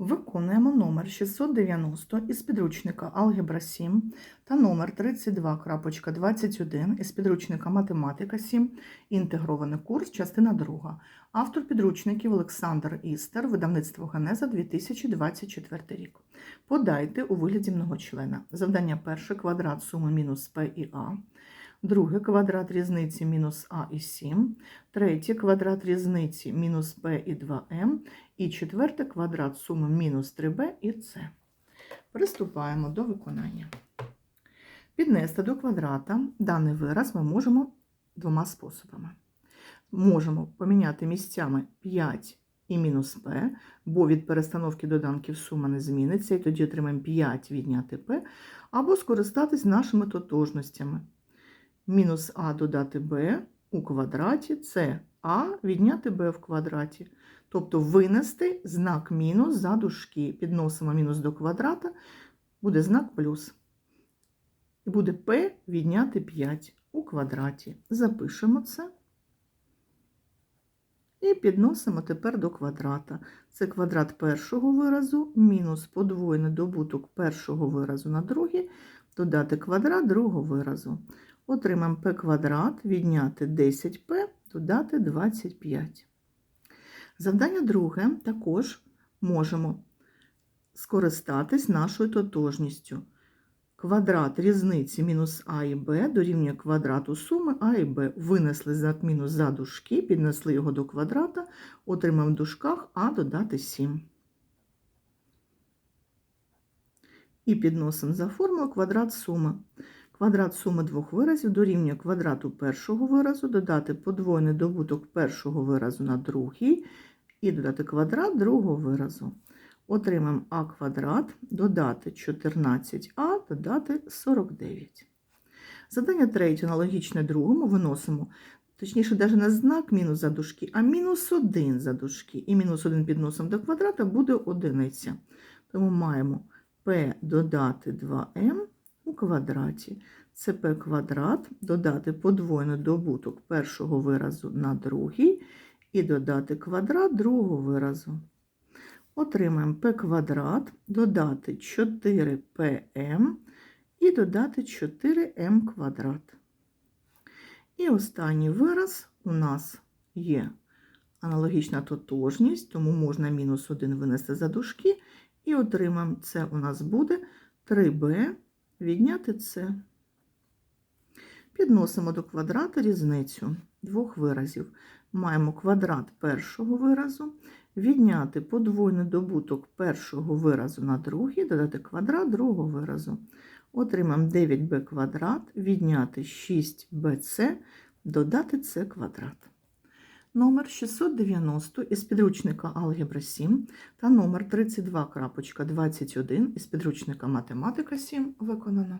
Виконуємо номер 690 із підручника Алгебра 7 та номер 32.21 із підручника Математика 7, інтегрований курс, частина 2. Автор підручників Олександр Істер, видавництво Генеза 2024 рік. Подайте у вигляді многочлена. Завдання перше квадрат суми мінус P і А. Друге квадрат різниці мінус А і 7. Третє квадрат різниці мінус P і 2М. І четверте квадрат суми мінус 3b і c. Приступаємо до виконання. Піднести до квадрата даний вираз ми можемо двома способами. Можемо поміняти місцями 5 і мінус p, бо від перестановки доданків сума не зміниться, і тоді отримаємо 5 відняти p, або скористатись нашими тотожностями. Мінус а додати b у квадраті це а відняти b в квадраті. Тобто винести знак мінус за дужки. Підносимо мінус до квадрата, буде знак плюс. І буде p відняти 5 у квадраті. Запишемо це. І підносимо тепер до квадрата. Це квадрат першого виразу, мінус подвоєний добуток першого виразу на другий, додати квадрат другого виразу. Отримаємо p квадрат, відняти 10p, додати 25. Завдання друге також можемо скористатись нашою тотожністю. Квадрат різниці мінус а і b дорівнює квадрату суми а і b. Винесли знак мінус за дужки, піднесли його до квадрата, отримаємо в дужках а додати 7. І підносимо за формулу квадрат суми. Квадрат суми двох виразів дорівнює квадрату першого виразу, додати подвоєний добуток першого виразу на другий і додати квадрат другого виразу. Отримаємо а квадрат, додати 14а, додати 49. Задання третє, аналогічне другому, виносимо, точніше, навіть не знак мінус за дужки, а мінус 1 за дужки. І мінус 1 підносимо до квадрата буде одиниця. Тому маємо p додати 2m у квадраті. Це p квадрат, додати подвоєний добуток першого виразу на другий і додати квадрат другого виразу. Отримаємо p квадрат, додати 4pm і додати 4m квадрат. І останній вираз у нас є аналогічна тотожність, тому можна мінус 1 винести за дужки, і отримаємо це у нас буде 3b відняти це. Підносимо до квадрата різницю двох виразів. Маємо квадрат першого виразу, відняти подвойний добуток першого виразу на другий, додати квадрат другого виразу. Отримаємо 9b квадрат, відняти 6bc, додати c квадрат. Номер 690 із підручника Алгебра 7 та номер 32.21 із підручника Математика 7 виконано.